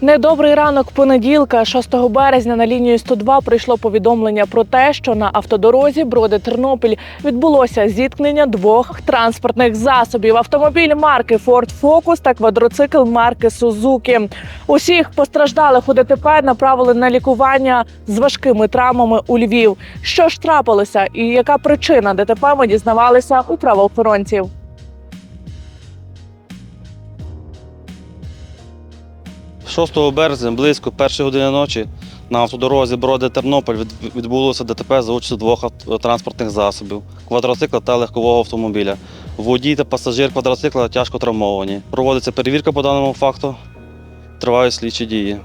Недобрий ранок понеділка, 6 березня, на лінію 102 прийшло повідомлення про те, що на автодорозі Броди Тернопіль відбулося зіткнення двох транспортних засобів: автомобіль марки Ford Focus та квадроцикл марки Suzuki. Усіх постраждалих у ДТП направили на лікування з важкими травмами у Львів. Що ж трапилося, і яка причина ДТП ми дізнавалися у правоохоронців. – 6 березня, близько першої години ночі, на автодорозі Броди Тернопіль відбулося ДТП за участю двох транспортних засобів квадроцикла та легкового автомобіля. Водій та пасажир квадроцикла тяжко травмовані. Проводиться перевірка по даному факту. Тривають слідчі дії.